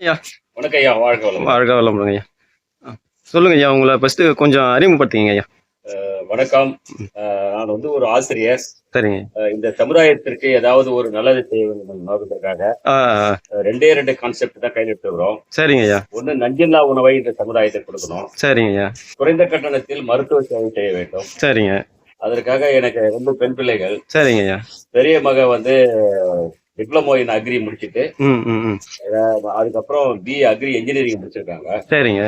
ஐயா. வணக்கம் ஐயா வாழ்க வளம் வாழ்க ஐயா. சொல்லுங்க ஐயா உங்களை ஃபர்ஸ்ட் கொஞ்சம் அறிமுகப்படுத்திங்க ஐயா. வணக்கம். நான் வந்து ஒரு ஆசிரியர். சரிங்க. இந்த சமுதாயத்திற்கு ஏதாவது ஒரு நல்லது செய்ய வேண்டும் நோக்கத்திற்காக ரெண்டே ரெண்டு கான்செப்ட் தான் கையில் எடுத்துக்கிறோம் சரிங்க ஐயா. ஒண்ணு நஞ்சில்லா உணவை இந்த சமுதாயத்துக்கு கொடுக்கணும். சரிங்க ஐயா. குறைந்த கட்டணத்தில் மருத்துவ சேவை செய்ய வேண்டும். சரிங்க. அதற்காக எனக்கு ரெண்டு பெண் பிள்ளைகள். சரிங்க ஐயா. பெரிய மக வந்து டிப்ளமோ இன் அக்ரி முடிச்சிட்டு அதுக்கப்புறம் பி அக்ரி இன்ஜினியரிங் முடிச்சிருக்காங்க. சரிங்க.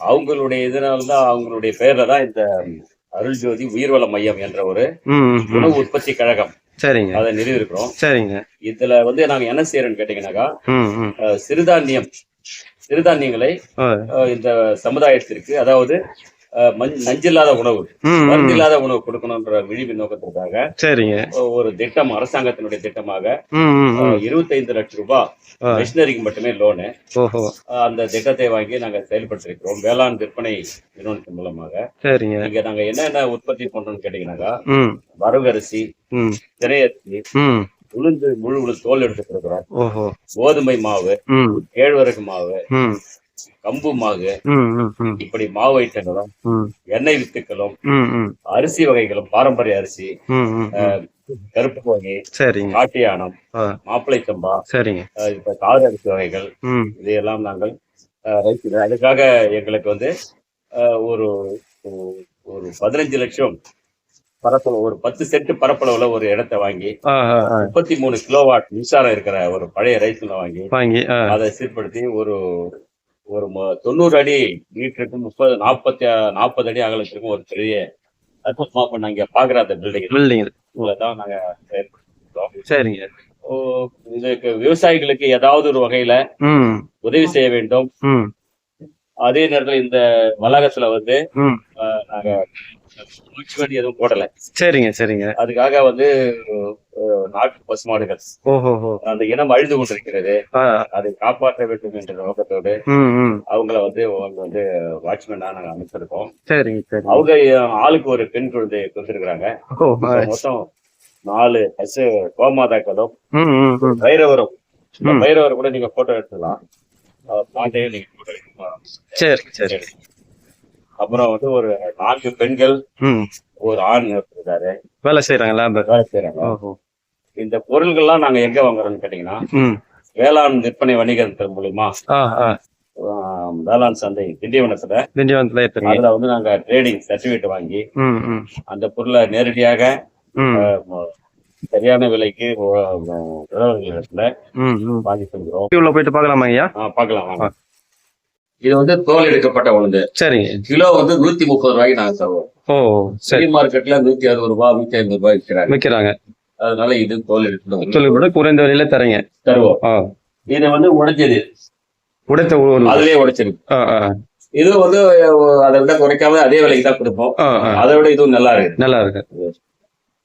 அவங்களுடைய இதனால தான் அவங்களுடைய பேர்ல தான் இந்த அருள்ஜோதி உயிர்வள மையம் என்ற ஒரு உணவு உற்பத்தி கழகம் சரிங்க. அதை நிறுவிருக்கிறோம் சரிங்க. இதுல வந்து நாங்க என்ன செய்யறோம்னு கேட்டீங்கன்னாக்கா சிறுதானியம் சிறுதானியங்களை இந்த சமுதாயத்திற்கு அதாவது நஞ்சில்லாத உணவு. மருந்தில்லாத உணவு கொடுக்கணும்ன்ற விழிப்பு நோக்கத்திற்காக சரிங்க. ஒரு திட்டம் அரசாங்கத்தினுடைய திட்டமாக இருபத்தைந்து லட்சம் ரூபாய். மிஷினரிக்கு மட்டுமே லோனு. அந்த திட்டத்தை வாங்கி நாங்க செயல்படுத்திருக்கிறோம். வேளாண் விற்பனை நிறுவனத்தின் மூலமாக. சரிங்க. இங்க நாங்க என்னென்ன உற்பத்தி பண்றோம்னு கேட்டீங்கன்னாக்கா வரகரிசி திரையரிசி உளுந்து முழு உளுந்து தோல் எடுத்து கொடுக்குறோம். ஓஹோ. கோதுமை மாவு கேழ்வரகு மாவு கம்பு மாவு இப்படி மாவு ஐட்டங்களும் எண்ணெய் வித்துக்களும் அரிசி வகைகளும் பாரம்பரிய அரிசி. கருப்பு வகை சரிங்க. காட்டியானம் மாப்பிளை சம்பா சரிங்க. இப்ப காது அரிசி வகைகள் இதையெல்லாம் நாங்கள் அதுக்காக எங்களுக்கு வந்து ஒரு ஒரு- பதினஞ்சு லட்சம் பரப்பளவு ஒரு பத்து சென்ட் பரப்பளவுல ஒரு இடத்தை வாங்கி முப்பத்தி மூணு கிலோவாட் மின்சாரம் இருக்கிற ஒரு பழைய ரைஸ் மில்லை வாங்கி அதை சீர்படுத்தி ஒரு ஒரு தொண்ணூறு அடி மீட்டருக்கும் முப்பது நாற்பத்தி நாற்பது அடி அகலத்திற்கும் ஒரு பெரிய அற்புதமா இப்ப நாங்க பாக்குற அந்த பில்டிங் பில்டிங் தான் நாங்க சரிங்க. ஓ, இதுக்கு விவசாயிகளுக்கு ஏதாவது ஒரு வகையில உதவி செய்ய வேண்டும். அதே நேரத்துல இந்த வளாகத்துல வந்து நாங்க எதுவும் போடல. சரிங்க சரிங்க. அதுக்காக வந்து நாட்டு பசுமாடுகள். அந்த இனம் அழிந்து கொண்டிருக்கிறது. அதை காப்பாற்ற வேண்டும் என்ற நோக்கத்தோடு அவங்கள வந்து வந்து வாட்ச்மேனா நாங்க அமைச்சிருக்கோம். சரிங்க சரி அவங்க ஆளுக்கு ஒரு பெண் குழந்தை கொடுத்துருக்காங்க. மொத்தம் நாலு பசு கோமாதாக்களும் பைரவரும். பைரவர் கூட நீங்க போட்டோ எடுத்துக்கலாம். நீங்க சரி சரி. அப்புறம் வந்து ஒரு நான்கு பெண்கள் ஒரு ஆண் இருக்காரு வேலை செய்யறாங்களா அந்த வேலை செய்றாங்க. ஓஹோ. இந்த பொருள்கள்லாம் நாங்க எங்க வாங்குறோம்னு கேட்டீங்கன்னா வேளாண் விற்பனை வணிகத்தின் மூலியமா வேளாண் சந்தை திண்டிவனத்துல திண்டிவனத்துல அதுல வந்து நாங்க ட்ரேடிங் சர்டிபிகேட் வாங்கி அந்த பொருளை நேரடியாக சரியான விலைக்கு வாங்கி செல்கிறோம் போயிட்டு பார்க்கலாமா ஐயா? வாங்க. இது வந்து தோல் எடுக்கப்பட்ட உளுந்து. சரிங்க கிலோ வந்து நூத்தி முப்பது ரூபாய்க்கு நாங்க தருவோம். ஓ சரி. மார்க்கெட்ல நூத்தி அறுபது ரூபாய் நூத்தி ஐம்பது ரூபாய் விற்கிறாங்க விற்கிறாங்க அதனால இது தோல் எடுத்து சொல்லி கூட குறைந்த விலையில தரீங்க. தருவோம். இது வந்து உடைச்சது உடைத்த அதுலயே உடைச்சிருக்கு. இது வந்து அதை விட குறைக்காம அதே விலைக்கு தான் கொடுப்போம். அதை விட இதுவும் நல்லா இருக்கு. நல்லா இருக்கு.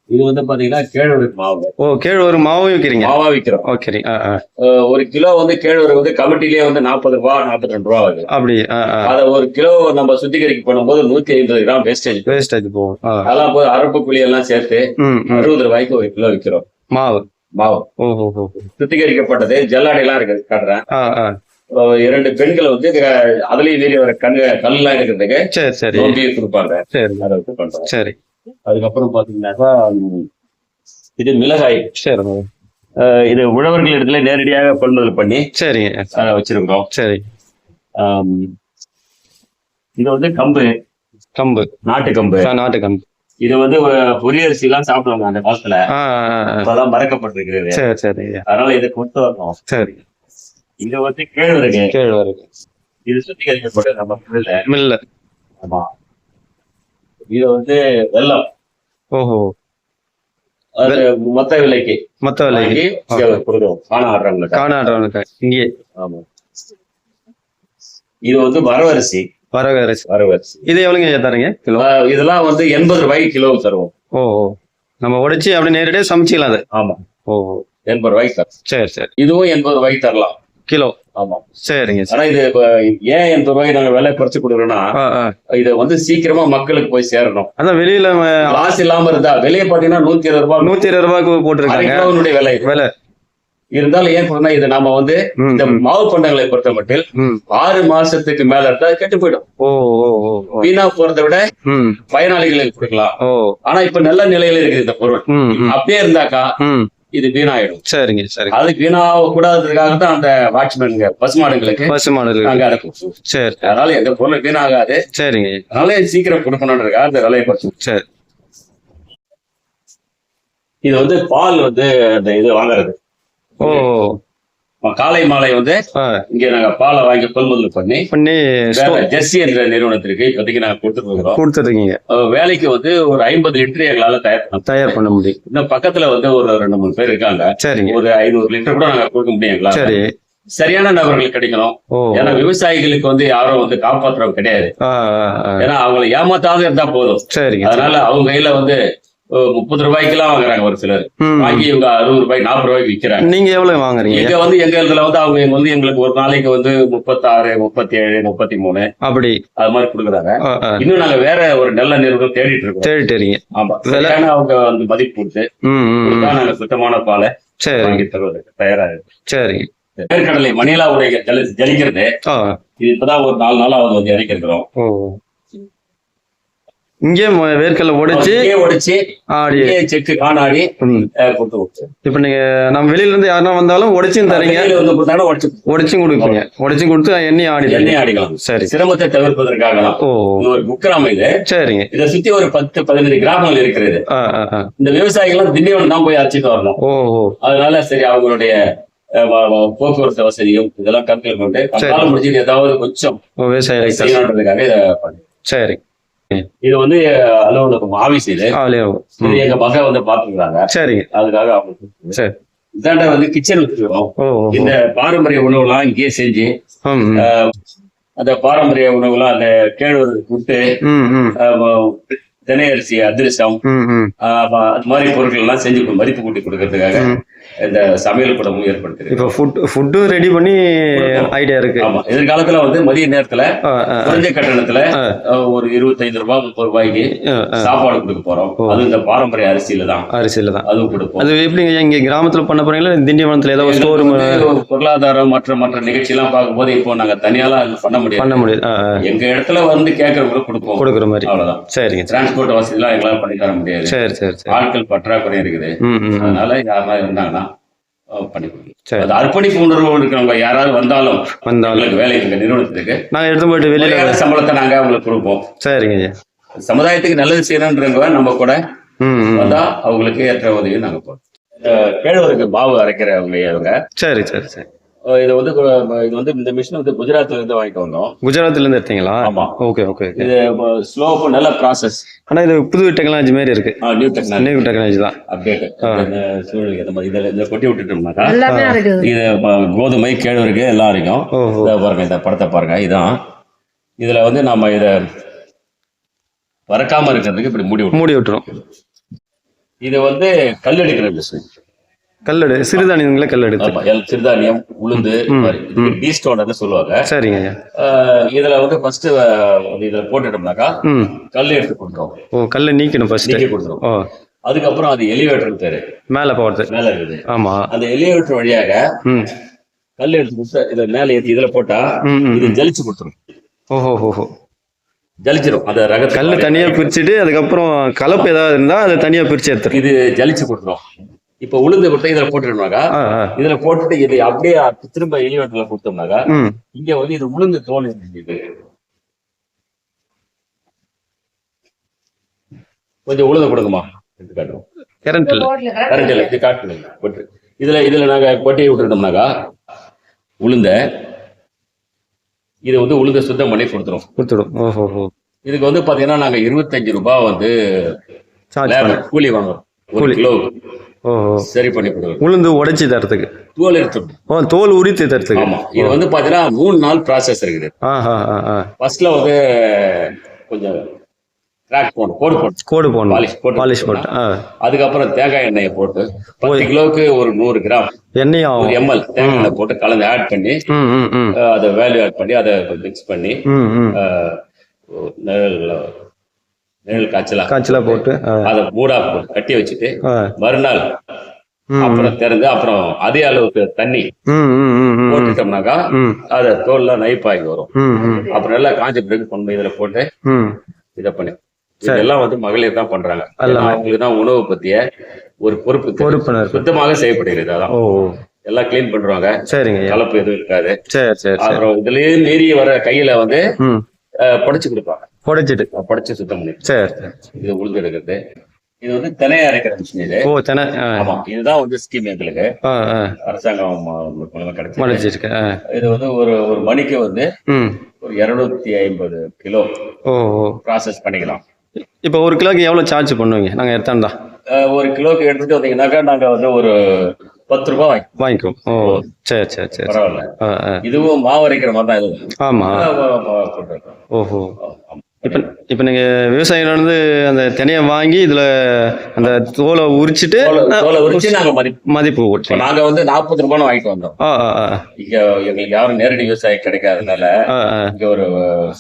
இது வந்து பாத்தீங்கன்னா கேழ்வரகு மாவு. ஓ கேழ்வரகு மாவும் விற்கிறீங்க மாவா விற்கிறோம் ஓகே ஒரு கிலோ வந்து கேழ்வரகு வந்து கமிட்டிலேயே வந்து நாற்பது ரூபாய் நாற்பத்தி ரெண்டு ரூபா ஆகுது. அப்படி அதை ஒரு கிலோ நம்ம சுத்திகரிக்க பண்ணும்போது நூத்தி ஐம்பது கிராம் வேஸ்டேஜ் வேஸ்டேஜ் போகும் அதெல்லாம் போய் அரப்பு புளி எல்லாம் சேர்த்து அறுபது ரூபாய்க்கு ஒரு கிலோ விற்கிறோம் மாவு? மாவு. சுத்திகரிக்கப்பட்டது. ஜல்லாடை எல்லாம் இருக்கு காட்டுறேன் இரண்டு பெண்கள் வந்து அதுலயும் மீறி வர கண் கல்லாம் இருக்கிறதுக்கு சரி சரி. கொடுப்பாங்க. சரி. சரி. அதுக்கப்புறம் பாத்தீங்கன்னாக்கா இது மிளகாய். சரி இது உழவர்கள் இடத்துல நேரடியாக கொள்முதல் பண்ணி சரிங்க. வச்சிருக்கோம் சரி. இது வந்து கம்பு. கம்பு. நாட்டு கம்பு. நாட்டு கம்பு. இது வந்து பொரியரிசி எல்லாம் சாப்பிடுவாங்க அந்த காலத்துல. இப்பதான் மறக்கப்பட்டிருக்கிறது சரி சரி. அதனால இதை கொண்டு வரணும். சரி. இது வந்து கேழ்வரகு. கேழ்வரகு. இது சுத்திகரிக்கப்பட்ட நம்ம மில்ல. ஆமா. இது வந்து வெல்லம் ஓஹோ. மொத்த விலைக்கு. மொத்த விலைக்கு. கொடுக்குறோம் காண ஆடுறவங்களுக்கு காணாடுறவனுக்கு இங்கே. ஆமா. இது வந்து வரவரிசி. வரகு அரிசி வரவரிசி. இது எவ்வளோங்க தரீங்க? கிலோ? இதெல்லாம் வந்து எண்பது ரூபாய்க்கு கிலோ தருவோம். ஓ. நம்ம உடைச்சி அப்படியே நேரடியாக சமைச்சிக்கலாம் அது. ஆமா. ஓ எண்பது ரூபாய்க்கு தரும் சரி சரி. இதுவும் எண்பது ரூபாய்க்கு தரலாம். கிலோ. ஆமா. சரிங்க ஆனா இது ஏன் எண்பது ரூபாய்க்கு நாங்க விலை குறைச்சு கொடுக்குறோம்னா இது வந்து சீக்கிரமா மக்களுக்கு போய் சேரணும். அதான் வெளியில லாஸ் இல்லாம இருந்தா வெளியே பாத்தீங்கன்னா நூத்தி இருபது ரூபாய் நூத்தி இருபது ரூபாய்க்கு போட்டிருக்காங்க. விலை. விலை. இருந்தாலும் ஏன் சொன்னா இது நாம வந்து இந்த மாவு பண்டங்களை பொறுத்த மட்டும். ஆறு மாசத்துக்கு மேல இருந்தா கெட்டு போயிடும். வீணா போறதை விட பயனாளிகளுக்கு கொடுக்கலாம். ஆனா இப்ப நல்ல நிலையில இருக்குது இந்த பொருள். அப்படியே இருந்தாக்கா இது வீணாயிடும். சரிங்க சரிங்க. அது வீணாக கூடாததுக்காக தான் அந்த வாட்ச்மேனுங்க பசுமாடுங்களுக்கு பசு மாடல் நாங்க அதை கொடுப்போம் சரி. அதனால எந்த பொருள் வீணாகாது. சரிங்க. அதனால சீக்கிரம் கொடுக்கணுன்றதுக்காக அந்த விலையை குறைச்சு சரி. இது வந்து பால் வந்து அந்த இது வாங்குறது. ஓ. காலை மாலை வந்து இங்க நாங்க பாலை வாங்கி கொள்முதல் பண்ணி பண்ணி ஜெர்சி என்ற நிறுவனத்திற்கு இப்போதைக்கு நாங்க கொடுத்துட்டு இருக்கிறோம் கொடுத்துருக்கீங்க வேலைக்கு வந்து ஒரு ஐம்பது லிட்டர் எங்களால தயார். தயார் பண்ண முடியும். இன்னும் பக்கத்துல வந்து ஒரு ரெண்டு மூணு பேர் இருக்காங்க. சரிங்க. ஒரு ஐநூறு லிட்டர் கூட நாங்க கொடுக்க முடியும் எங்களால. சரி. சரியான நபர்கள் கிடைக்கணும். ஏன்னா விவசாயிகளுக்கு வந்து யாரும் வந்து காப்பாற்றுறவங்க கிடையாது. ஏன்னா அவங்களை ஏமாத்தாத இருந்தா போதும். அதனால அவங்க கையில வந்து முப்பது ரூபாய்க்கெல்லாம் வாங்குறாங்க ஒரு சிலர். வாங்கி இவங்க அறுபது ரூபாய் நாற்பது ரூபாய்க்கு விற்கிறாங்க. நீங்க எவ்வளவு வாங்குறீங்க? இங்க வந்து எங்க இதுல வந்து அவங்க வந்து எங்களுக்கு ஒரு நாளைக்கு வந்து முப்பத்தாறு முப்பத்தி ஏழு முப்பத்தி மூணு அப்படி. அது மாதிரி கொடுக்குறாங்க. இன்னும் நாங்க வேற ஒரு நல்ல நிறுவனம் தேடிட்டு இருக்கோம். தேடிட்டீங்க ஆமா. விலை? சரியான அவங்க வந்து மதிப்பு கொடுத்து நாங்க சுத்தமான பாலை சரி. வாங்கி தருவதற்கு தயாரா இருக்கு சரிங்க வேர்க்கடலை மணிலாவுடைய ஜலி ஜலிக்கிறது. இது இப்பதான் ஒரு நாலு நாள் ஆகுது வந்து இறக்கிருக்கிறோம். இங்கே வேர்க்கடலை உடைச்சு உடைச்சு ஆடி. செக்கு காணாடி கொடுத்து கொடுத்து. இப்ப நீங்க நம்ம வெளியில இருந்து யாருன்னா வந்தாலும் உடைச்சும் தரீங்க. உடைச்சு உடைச்சும் கொடுப்பீங்க. உடைச்சும் கொடுத்து எண்ணெய் ஆடி. எண்ணெய் அடிக்கலாம் சரி. சிரமத்தை தவிர்ப்பதற்காக ஓ. ஒரு குக்கிராமம் இது. சரிங்க. இதை சுத்தி ஒரு பத்து பதினஞ்சு கிராமங்கள் இருக்கிறது. இந்த விவசாயிகள் திண்டிவனம் தான் போய் அரைச்சிட்டு வரணும். ஓ அதனால சரி அவங்களுடைய போக்குவரத்து வசதியும் இதெல்லாம் கருத்தில் கொண்டு முடிச்சுட்டு ஏதாவது கொஞ்சம் ஓ விவசாய செய்யணுன்றதுக்காக இதை சரி. இது வந்து அலுவலகம் ஆபீஸ் இது. ஆலே இது எங்க மகன் வந்து பாத்துக்கிறாங்க. சரிங்க அதுக்காக அவங்க சரி. இதாண்ட வந்து கிச்சன் வச்சிருக்கோம். இந்த பாரம்பரிய உணவுலாம் இங்கேயே செஞ்சு அந்த பாரம்பரிய உணவுலாம் அந்த கேழ்வரகு புட்டு தினை அரிசி அதிரசம் அது மாதிரி பொருட்கள் எல்லாம் செஞ்சு மதிப்பு கூட்டி கொடுக்கறதுக்காக. இந்த சமையல் கூடமும் ஏற்படுத்துது இப்போ ஃபுட் ஃபுட்டும் ரெடி பண்ணி ஐடியா இருக்கு. ஆமா. எதிர்காலத்துல வந்து மதிய நேரத்துல குறைஞ்ச கட்டணத்துல ஒரு இருபத்தைந்து ரூபாய் முப்பது ரூபாய்க்கு. சாப்பாடு கொடுக்க போறோம். அது இந்த பாரம்பரிய அரிசியில தான். அரிசியில் தான். அதுவும் கொடுப்போம். அது எப்படிங்க இங்க கிராமத்துல பண்ண போறீங்களா திண்டிவனத்துல ஏதாவது ஸ்டோர் பொருளாதாரம் மற்ற மற்ற நிகழ்ச்சி எல்லாம் பார்க்கும்போது இப்போ நாங்க தனியாலாம் பண்ண முடியாது. பண்ண முடியாது. எங்க இடத்துல வந்து கேட்கறவங்களுக்கு கொடுப்போம். கொடுக்குற மாதிரி. அவ்வளவுதான். சரிங்க டிரான்ஸ்போர்ட் வசதி எல்லாம் எங்களால பண்ணி தர முடியாது. சரி சரி ஆட்கள் பற்றாக்குறை இருக்குது. அதனால யாரெல்லாம் இருந்தாங்கன்னா பண்ணி அது அர்ப்பணிப்பு உணர்வு இருக்கிறவங்க யாராவது வந்தாலும் வந்தாலும். வேலை நிறுவனத்துக்கு. நாங்கள் எடுத்து போயிட்டு வெளியில சம்பளத்தை நாங்க அவங்களுக்கு கொடுப்போம். சரிங்க சமுதாயத்துக்கு நல்லது செய்யணுன்றவங்க நம்ம கூட. வந்தா அவங்களுக்கு ஏற்ற உதவியை நாங்க அஹ், கேழ்வரகு மாவு அரைக்கிறவங்க சரி சரி சரி. இது வந்து இது வந்து இந்த மிஷின் வந்து குஜராத்ல இருந்து வாங்கிட்டு வந்தோம். குஜராத்ல இருந்து எடுத்தீங்களா? ஆமா. Okay okay okay. இது ஸ்லோப்பு நல்ல ப்ராசஸ் ஆனா இது புது டெக்னாலஜி மாதிரி இருக்கு. நியூ டெக்னாலஜி நியூ டெக்னாலஜி தான். அப்டேட் சூழ்நிலை இந்த மாதிரி இதில் இதை கொட்டி விட்டுட்டோம்னாக்கா இது கோதுமை கேழ்வரகு எல்லாம் இருக்கும் இதை பாருங்க இந்த படத்தை பாருங்க. இதான். இதுல வந்து நம்ம இத வறக்காம இருக்கிறதுக்கு இப்படி மூடி மூடி விட்டுரும் இது வந்து கல் எடுக்கிற மிஷின் கல்லடு சிறுதானியங்களே கல்லெடு ஆமா எல் சிறுதானியம் உளுந்து ம், டீ ஸ்டோனர்னு சொல்லுவாங்க. சரிங்க. இதுல வந்து ஃபர்ஸ்ட் இதுல போட்டுட்டோம்னாக்கா கல் எடுத்து கொடுத்துரும் ஓ கல்லை நீக்கணும் ஃபர்ஸ்ட் நீக்கி கொடுத்துரும் அதுக்கப்புறம் அது எலிவேட்டர் பேரு. மேலே போகிறது மேல இருக்குது. ஆமா. அந்த எலிவேட்டர் வழியாக கல் எடுத்து கொடுத்து இதை மேல ஏத்தி இதுல போட்டா இது ஜலிச்சு கொடுத்துரும். ஓஹோ ஓஹோ ஜலிச்சிரும். அந்த ரகத்தை கல் தனியா பிரிச்சுட்டு அதுக்கப்புறம் கலப்பு ஏதாவது இருந்தா அதை தனியா பிரிச்சு எடுத்துரும். இது ஜலிச்சு கொடுத்துரும். இப்ப உளுந்து கொடுத்தா இதுல போட்டுட்டோம்னாக்கா இதுல போட்டுட்டு இது அப்படியே திரும்ப எலிவேட்டர்ல கொடுத்தோம்னாக்கா இங்க வந்து இது உளுந்து தோல் இருக்குது. கொஞ்சம் உளுந்து கொடுங்கம்மா. எடுத்து காட்டுறோம் கரண்ட் இல்லை. கரண்ட் இல்லை. இது காட்டுங்க. இதுல இதுல நாங்க கொட்டி விட்டுட்டோம்னாக்கா உளுந்த இது வந்து உளுந்த சுத்தம் பண்ணி கொடுத்துரும். கொடுத்துடும். இதுக்கு வந்து பாத்தீங்கன்னா நாங்க இருபத்தஞ்சு ரூபாய் வந்து சார்ஜ் லேபர் பண்ண. கூலி வாங்குறோம். ஒரு கூலி. சரி பண்ணி கொடுக்குறோம் உளுந்து உடைச்சி தரத்துக்கு. தோல் எடுத்துடும் தோல் உரித்து தரத்துக்கு. ஆமா. இது வந்து பாத்தீங்கன்னா மூணு நாள் ப்ராசஸ் இருக்குது. ஃபர்ஸ்ட்ல வந்து கொஞ்சம் கிராக் போடணும். கோடு போட்டு கோடு போடணும். பாலிஷ் போட்டு பாலிஷ் போட்டு அதுக்கப்புறம் தேங்காய் எண்ணெயை போட்டு பத்து கிலோவுக்கு ஒரு நூறு கிராம் எண்ணெயும் ஒரு எம்எல் தேங்காய் எண்ணெய் போட்டு கலந்து ஆட் பண்ணி அதை வேல்யூ ஆட் பண்ணி அதை மிக்ஸ் பண்ணி நிழல் காய்ச்சலா? காய்ச்சலா போட்டு அதை மூடா கட்டி வச்சுட்டு மறுநாள் அப்புறம் திறந்து அப்புறம் அதே அளவுக்கு தண்ணி. போட்டுட்டோம்னாக்கா அத தோல்ல நைப்பாகி வரும். அப்புறம் நல்லா காஞ்ச பிறகு கொண்டு போய் இதுல போட்டு. இதை பண்ணி. இதெல்லாம் வந்து மகளிர் தான் பண்றாங்க. எல்லாமே. அவங்களுக்கு தான் உணவு பத்திய ஒரு பொறுப்பு. பொறுப்புணர்வு. சுத்தமாக செய்யப்படுகிறது அதான். எல்லாம் கிளீன் பண்றாங்க. சரிங்க. கலப்பு எதுவும் இருக்காது. சரி அப்புறம் இதுலயே மீறி வர கையில வந்து புடைச்சு கொடுப்பாங்க. புடைச்சிட்டு. புடைச்சு சுத்தம் பண்ணி. சரி. இது உளுந்து எடுக்கிறது. இது வந்து தினைய அரைக்கிற மிஷின் இது. ஓ தென ஆமா இதுதான் வந்து ஸ்கீம் எங்களுக்கு. அரசாங்கம் ஆ. இது வந்து ஒரு ஒரு மணிக்கு வந்து ஒரு இருநூத்தி ஐம்பது கிலோ ஓ ப்ராசஸ் பண்ணிக்கலாம். இப்போ ஒரு கிலோக்கு எவ்வளோ சார்ஜ் பண்ணுவீங்க? நாங்கள் எடுத்தாண்டா? ஒரு கிலோக்கு எடுத்துட்டு வந்தீங்கன்னாக்கா நாங்க வந்து ஒரு பத்து ரூபாய் வாங்கி வாங்கிக்குவோம். ஓ சரி சரி சரி பரவாயில்ல. இதுவும் மாவு அரைக்கிற மாதிரி தான் இது ஆமாம். ஓஹோ. இப்போ இப்போ நீங்கள் விவசாயிகள் வந்து அந்த தினையை வாங்கி இதில் அந்த தோலை உரிச்சிட்டு தோலை- உரிச்சு நாங்க மதிப்பு மதிப்பு இப்ப ஓட்டுறீங்க நாங்க வந்து நாற்பது ரூபாய் வாங்கிட்டு வந்தோம். இங்க எங்களுக்கு யாரும் நேரடி விவசாயம் கிடைக்காதனால இங்க ஒரு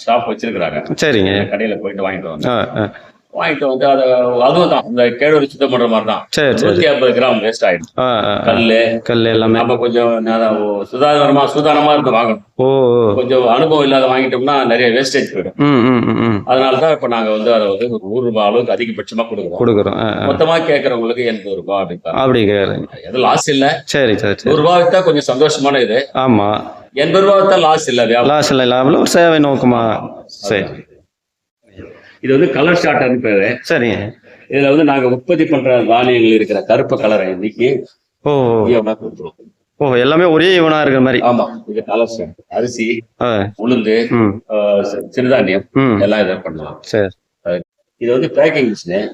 ஷாப் வச்சிருக்கிறாங்க. சரிங்க. கடையில போயிட்டு வாங்கிட்டு வந்தோம். வாங்கிட்டு வந்து அதை அதுவும் தான். இந்த கேழ்வரி சுத்தம் பண்ற மாதிரி தான். நூத்தி ஐம்பது கிராம் வேஸ்ட் ஆயிடும். கல்லு கல் எல்லாமே. நம்ம கொஞ்சம் சுதாரணமா சுதாரணமா இருந்து வாங்கணும். கொஞ்சம் அனுபவம் இல்லாத வாங்கிட்டோம்னா நிறைய வேஸ்டேஜ் போயிடும். அதனால தான் இப்ப நாங்க வந்து அதை வந்து ஒரு நூறு ரூபாய் அளவுக்கு அதிகபட்சமா கொடுக்குறோம். கொடுக்குறோம். ஆ ஆ. மொத்தமா கேட்கறவங்களுக்கு எண்பது ரூபாய் அப்படின்னு அப்படி கேட்குறீங்க. எதுவும் லாஸ் இல்ல. சரி சரி சரி. நூறு ரூபாய் வித்தா கொஞ்சம் சந்தோஷமான இது. ஆமாம் எண்பது ரூபாய் வித்தா லாஸ் இல்ல லாஸ் இல்லை லாபம் ஒரு சேவை நோக்கமா? சரி. இது வந்து கலர் ஷார்ட்னு பேரு. சரிங்க இதுல வந்து நாங்க உற்பத்தி பண்ற தானியங்கள் இருக்கிற கருப்பு கலரை இன்னைக்கு கொடுத்துருவோம் ஓ எல்லாமே ஒரே இவனா இருக்கிற மாதிரி. ஆமா. இது கலர் ஷார்ட் அரிசி உளுந்து சிறுதானியம் எல்லாம் இதை பண்ணலாம். சரி. இது வந்து பேக்கிங்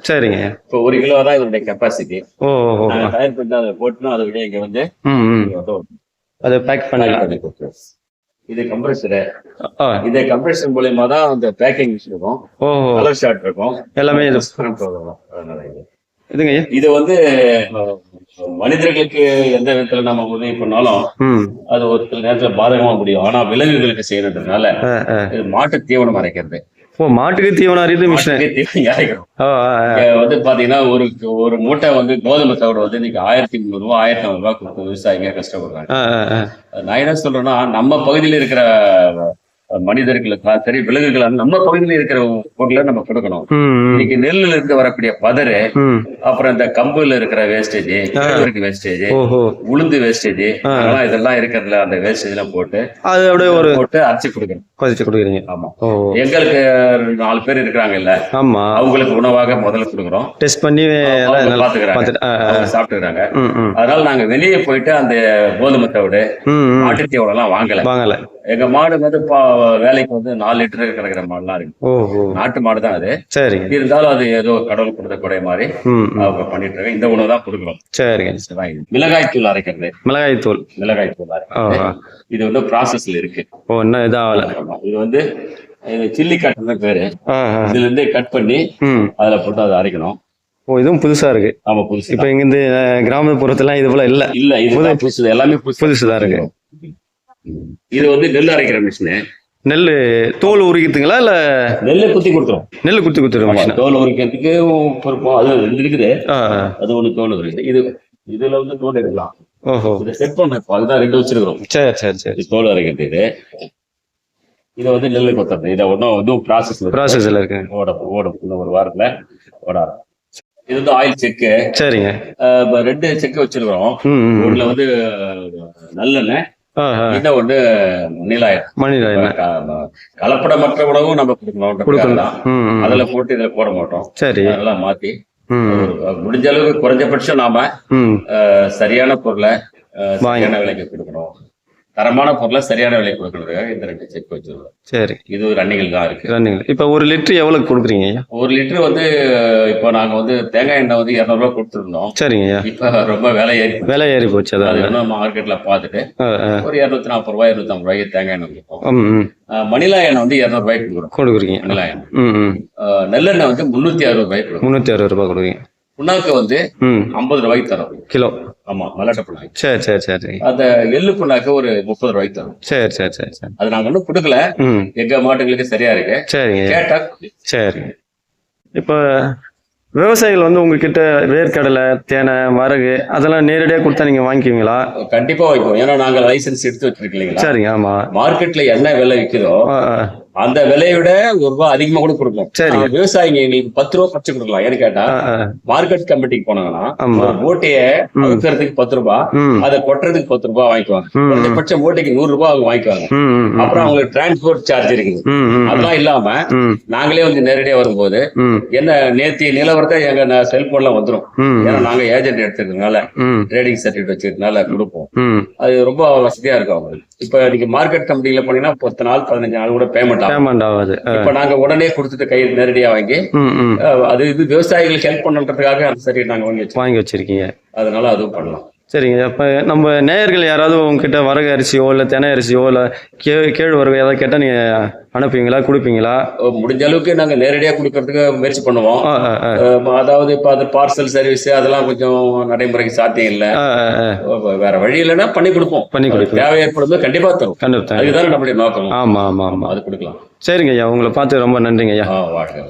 சரிங்க. இப்போ ஒரு கிலோ தான் இதனுடைய கெப்பாசிட்டி ஓ தயார் பண்ணி அதை போட்டுனா அதை விட இங்க வந்து அதை பேக் பண்ணி. இது கம்ப்ரஸரு ஆ. இந்த கம்ப்ரஷன் மூலியமா தான் அந்த பேக்கிங் மிஷின் இருக்கும். கலர் ஷார்ட் இருக்கும். எல்லாமே இது இது. இதுங்க இது வந்து மனிதர்களுக்கு எந்த விதத்துல நம்ம உதவி பண்ணாலும் அது ஒரு சில நேரத்துல பாதகமா முடியும். ஆனா விலங்குகளுக்கு செய்யறதுனால இது மாட்டு தீவனம் அரைக்கிறது. மாட்டுக்கு தீவனம் அறியுது மிஷின். வந்து பாத்தீங்கன்னா ஒரு ஒரு மூட்டை வந்து கோதுமை தவிட வந்து இன்னைக்கு ஆயிரத்தி முந்நூறு ரூபாய் ஆயிரத்தி ஐநூறு ரூபாய் கொடுத்து விவசாயிங்க கஷ்டப்படுறாங்க. நான் என்ன சொல்றேன்னா நம்ம பகுதியில் இருக்கிற மனிதர்களுக்கு சரி விலங்குகள் நம்ம பகுதியில் இருக்கிற பொருளை நம்ம கொடுக்கணும். இன்னைக்கு நெல்லுல இருந்து வரக்கூடிய பதறு ம். அப்புறம் இந்த கம்புல இருக்கிற வேஸ்டேஜ் வேஸ்டேஜ் உளுந்து வேஸ்டேஜ். அதெல்லாம் இதெல்லாம் இருக்கிறதுல அந்த வேஸ்டேஜ் எல்லாம் போட்டு அது அப்படியே ஒரு போட்டு அரைச்சு கொடுக்கணும். கொதிச்சு கொடுக்குறீங்க. ஆமா. எங்களுக்கு நாலு பேர் இருக்கிறாங்க இல்ல ஆமா. அவங்களுக்கு உணவாக முதல்ல கொடுக்குறோம். டெஸ்ட் பண்ணி பாத்துக்கிறாங்க சாப்பிட்டுக்கிறாங்க. அதனால நாங்க வெளியே போயிட்டு அந்த கோதுமை தவிடு ம் ம். மாட்டுத்தீவனம் எல்லாம் வாங்கல. வாங்கல. எங்க மாடு வந்து பா- வேலைக்கு வந்து நாலு லிட்டர் கிடக்குற மாடுலாம் இருக்கு. நாட்டு மாடு தான் அது. சரிங்க இருந்தாலும் அது ஏதோ கடவுள் கொடுத்த கொடை மாதிரி. அவங்க பண்ணிட்டு இருக்காங்க. இந்த உணவு தான் கொடுக்குறோம். சரிங்க. மிளகாய் தூள் அரைக்கிறது. மிளகாய் தூள். மிளகாய் தூள் அரைக்கிறது. இது வந்து ப்ராசஸ்ல இருக்கு. ஓ இன்னும் இதாகல. இது வந்து இது சில்லி கட்டுன்னு பேரு. இதுல இருந்து கட் பண்ணி அதுல போட்டு அதை அரைக்கணும். ஓ இதுவும் புதுசா இருக்கு. ஆமா புதுசு இப்போ இங்க இந்த கிராமப்புறத்துலாம் இது போல இல்ல. இல்ல இது புதுசு. எல்லாமே புதுசு புதுசு தான் இருக்கு. இது வந்து நெல் அரைக்கிற மிஷினு நெல் தோல் உரிக்கிறதுங்களா இல்ல? நெல்லை குத்தி கொடுத்துரும். நெல் குத்தி மிஷின் தோல் உரிக்கிறதுக்கு பொறுப்போம் அது ரெண்டு இருக்குது. அது ஒண்ணு தோல் உரிக்குது இது இதுல வந்து தோல் எடுக்கலாம். ஓஹோ. இதை செட் பண்ண இப்போ அதுதான் ரெண்டு வச்சிருக்கிறோம். சரி சரி சரி. இது தோல் அரைக்கிறது இது. இதை வந்து நெல் கொத்துறது. இதை ஒன்றும் இதுவும் ப்ராசஸ் ப்ராசஸ்ல இருக்கு. ஓட ஓடும் இன்னும் ஒரு வாரத்துல ஓட. இது வந்து ஆயில் செக்கு சரிங்க. ரெண்டு செக்கு வச்சிருக்கிறோம். ஒண்ணுல வந்து நல்லெண்ணெய் இன்னும் ஒண்ணு நீலாயம் மணிலா என்ன க- கலப்படமற்ற உணவும் நம்ம கொடுக்கணும். கொடுக்கணும். ம் ம். அதுல போட்டு இதுல போட மாட்டோம். சரி. அதெல்லாம் மாத்தி. முடிஞ்ச அளவுக்கு குறைஞ்சபட்சம் நாம சரியான பொருளை. சரியான விலைக்கு கொடுக்கணும். தரமான பொருளை சரியான விலைக்கு கொடுக்கறதுக்காக இந்த ரெண்டு செக் வச்சிருக்கோம் சரி. இது ஒரு ரன்னிகள் தான் இருக்கு. ரன்னிங் இப்போ ஒரு லிட்டர் எவ்வளவு கொடுக்குறீங்க ஐயா? ஒரு லிட்டர் வந்து இப்போ நாங்க வந்து தேங்காய் எண்ணெய் வந்து இரநூறுவா கொடுத்துருந்தோம். சரிங்க ஐயா. இப்ப ரொம்ப விலை ஏறி. விலை ஏறி போச்சு அது இன்னும் மார்க்கெட்ல பார்த்துட்டு ஒரு இரநூத்தி நாற்பது ரூபாய் இருநூத்தி ரூபாய்க்கு தேங்காய் எண்ணெய் கொடுப்போம். மணிலா எண்ணெய் வந்து இரநூறு ரூபாய்க்கு கொடுக்குறோம். கொடுக்குறீங்க. மணிலா எண்ணெய். நல்லெண்ணெய் வந்து முன்னூத்தி அறுபது கொடுக்குறோம். முந்நூற்றி அறுபது ரூபாய் கொடுக்குறீங்க. புண்ணாக்கு வந்து ஐம்பது ரூபாய்க்கு தரோம். கிலோ. ஆமா மல்லாட்ட புண்ணாக்கு. சரி சரி சரி. சரி அந்த எள்ளு புண்ணாக்கு ஒரு முப்பது ரூபாய்க்கு தரும். சரி சரி சரி சரி. அது நாங்க இன்னும் கொடுக்கல. எங்க மாட்டுங்களுக்கு சரியா இருக்கு. சரிங்க. கேட்டா சரி. இப்போ விவசாயிகள் வந்து உங்ககிட்ட வேர்க்கடலை தேனை வரகு அதெல்லாம் நேரடியாக கொடுத்தா நீங்கள் வாங்கிக்குவீங்களா? கண்டிப்பா வைப்போம் ஏன்னா நாங்க லைசென்ஸ் எடுத்து வச்சிருக்கோம் இல்லைங்களா? சரிங்க ஆமாம் மார்க்கெட்ல என்ன விலை விற்குதோ அந்த விலையை விட ஒரு ரூபாய் அதிகமா கூட சரிங்க. நாங்க விவசாயிங்க எங்களுக்கு பத்து ரூபா பச்சை கொடுக்கலாம். ஏன்னு கேட்டா மார்க்கெட் கமிட்டிக்கு போனாங்கன்னா ம். அவுக்கிறதுக்கு பத்து ரூபாய் அதை கொட்டுறதுக்கு பத்து ரூபாய் வாங்கிக்குவாங்க. ம். குறைஞ்சபட்ச மூட்டைக்கு நூறு ரூபாய் அவங்க வாங்கிக்குவாங்க. அப்புறம் அவங்களுக்கு டிரான்ஸ்போர்ட் சார்ஜ் இருக்குது. அதெல்லாம் இல்லாம நாங்களே வந்து நேரடியா வரும்போது என்ன நேத்தி நிலவரத்தை எங்க செல்போன்ல வந்துரும். ம் ஏன்னா நாங்க ஏஜென்ட் எடுத்துக்கிறதுனால ட்ரேடிங் சர்டிஃபிகேட் வச்சிருக்கனால கொடுப்போம். அது ரொம்ப வசதியா இருக்கும் அவங்களுக்கு. இப்ப நீங்க மார்க்கெட் கம்பெனில போனீங்கன்னா பத்து நாள் பதினஞ்சு நாள் கூட பேமெண்ட் பேமெண்ட் ஆகாது. இப்ப நாங்க உடனே கொடுத்துட்டு கையில் நேரடியா வாங்கி அது இது விவசாயிகளுக்கு ஹெல்ப் பண்ணுறதுக்காக அந்த சரி நாங்க வாங்கி வாங்கி வச்சிருக்கீங்க. அதனால அதுவும் பண்ணலாம். சரிங்க. அப்போ நம்ம நேயர்கள் யாராவது உங்ககிட்ட வரகு அரிசியோ இல்லை தெனை அரிசியோ இல்லை கே கேழ்வரகு ஏதாவது கேட்டால் நீங்கள் அனுப்புவீங்களா கொடுப்பீங்களா? முடிஞ்ச அளவுக்கு நாங்க நேரடியா கொடுக்கறதுக்கு முயற்சி பண்ணுவோம். அதாவது இப்ப அது பார்சல் சர்வீஸ் அதெல்லாம் கொஞ்சம் நடைமுறைக்கு சாத்தியம் இல்ல. வேற வழி இல்லைன்னா பண்ணி கொடுப்போம். பண்ணி கொடுப்பீங்க. தேவை ஏற்படும் போது கண்டிப்பா தரும். கண்டிப்பாக அதுதான் நம்மளுடைய நோக்கம். ஆமாம் ஆமாம் ஆமாம் அது கொடுக்கலாம். சரிங்க ஐயா உங்களை பார்த்து ரொம்ப நன்றிங்க ஐயா. வாழ்க்கை